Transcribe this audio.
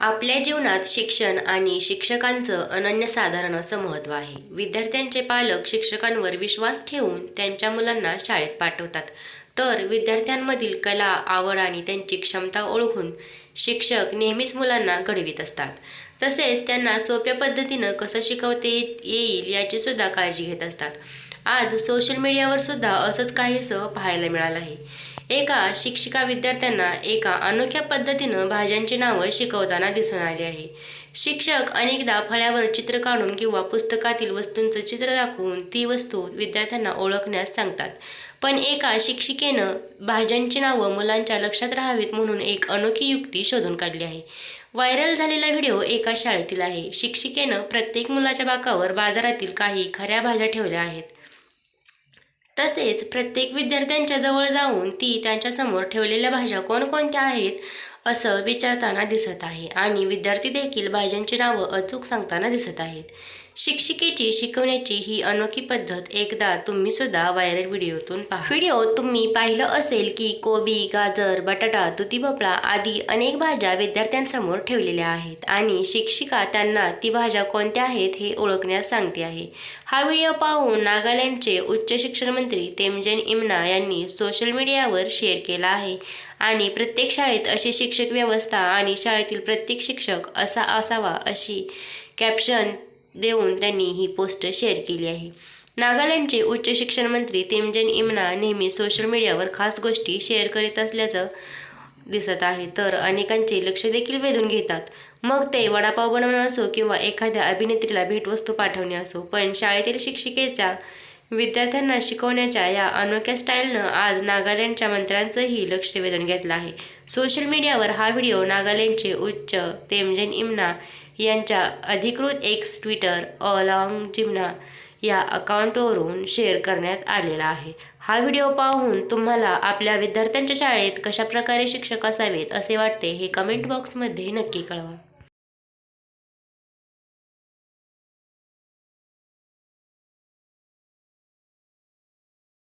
आपल्या जीवनात शिक्षण आणि शिक्षकांचं अनन्यसाधारण असं महत्त्व आहे. विद्यार्थ्यांचे पालक शिक्षकांवर विश्वास ठेवून त्यांच्या मुलांना शाळेत पाठवतात. तर विद्यार्थ्यांमधील कला आवड आणि त्यांची क्षमता ओळखून शिक्षक नेहमीच मुलांना घडवीत असतात. तसेच त्यांना सोप्या पद्धतीनं कसं शिकवता येत- येईल याची सुद्धा काळजी घेत असतात. आज सोशल मीडियावर सुद्धा असंच काहीसं पाहायला मिळालं आहे. एका शिक्षिका विद्यार्थ्यांना एका अनोख्या पद्धतीनं भाज्यांची नावं शिकवताना दिसून आली आहे. शिक्षक अनेकदा फळ्यावर चित्र काढून किंवा पुस्तकातील वस्तूंचं चित्र दाखवून ती वस्तू विद्यार्थ्यांना ओळखण्यास सांगतात. पण एका शिक्षिकेनं भाज्यांची नावं मुलांच्या लक्षात राहावीत म्हणून एक अनोखी युक्ती शोधून काढली आहे. व्हायरल झालेला व्हिडिओ एका शाळेतील आहे. शिक्षिकेनं प्रत्येक मुलाच्या बाकावर बाजारातील काही खऱ्या भाज्या ठेवल्या आहेत. तसेच प्रत्येक विद्यार्थ्यांच्या जवळ जाऊन ती त्यांच्यासमोर ठेवलेल्या भाज्या कोणकोणत्या आहेत असं विचारताना दिसत आहे. आणि विद्यार्थी देखील भाज्यांची नावं अचूक सांगताना दिसत आहेत. शिक्षिकेची शिकवण्याची ही अनोखी पद्धत एकदा तुम्ही सुद्धा व्हायरल व्हिडिओतून पहा. व्हिडिओ तुम्ही पाहिलं असेल की कोबी गाजर बटाटा तुती भोपळा आदी अनेक भाज्या विद्यार्थ्यांसमोर ठेवलेल्या आहेत आणि शिक्षिका त्यांना ती भाज्या कोणत्या आहेत हे ओळखण्यास सांगते आहे. हा व्हिडिओ पाहून नागालँडचे उच्च शिक्षण मंत्री तेमजेन इम्ना यांनी सोशल मीडियावर शेअर केला आहे आणि प्रत्येक शाळेत अशी शिक्षक व्यवस्था आणि शाळेतील प्रत्येक शिक्षक असा असावा अशी कॅप्शन देऊन त्यांनी ही पोस्ट शेअर केली आहे. नागालँडचे उच्च शिक्षण मंत्री तेमजेन इम्ना नेहमी सोशल मीडियावर खास गोष्टी शेअर करीत असल्याचं दिसत आहे. तर अनेकांचे लक्ष देखील वेधून घेतात. मग ते वडापाव बनवणं असो किंवा एखाद्या अभिनेत्रीला भेटवस्तू पाठवणे असो पण शाळेतील शिक्षिकेच्या विद्यार्थ्यांना शिकवण्याच्या या अनोख्या स्टाईलनं आज नागालँडच्या मंत्र्यांचंही लक्ष वेधून घेतलं आहे. सोशल मीडियावर हा व्हिडिओ नागालँडचे उच्च तेमजेन इम्ना यांच्या अधिकृत एक्स ट्विटर अलॉंग जिमना या अकाउंटवरून शेअर करण्यात आलेला आहे. हा व्हिडिओ पाहून तुम्हाला आपल्या विद्यार्थ्यांच्या शाळेत कशा प्रकारे शिक्षक असावेत असे वाटते हे कमेंट बॉक्समध्ये नक्की कळवा.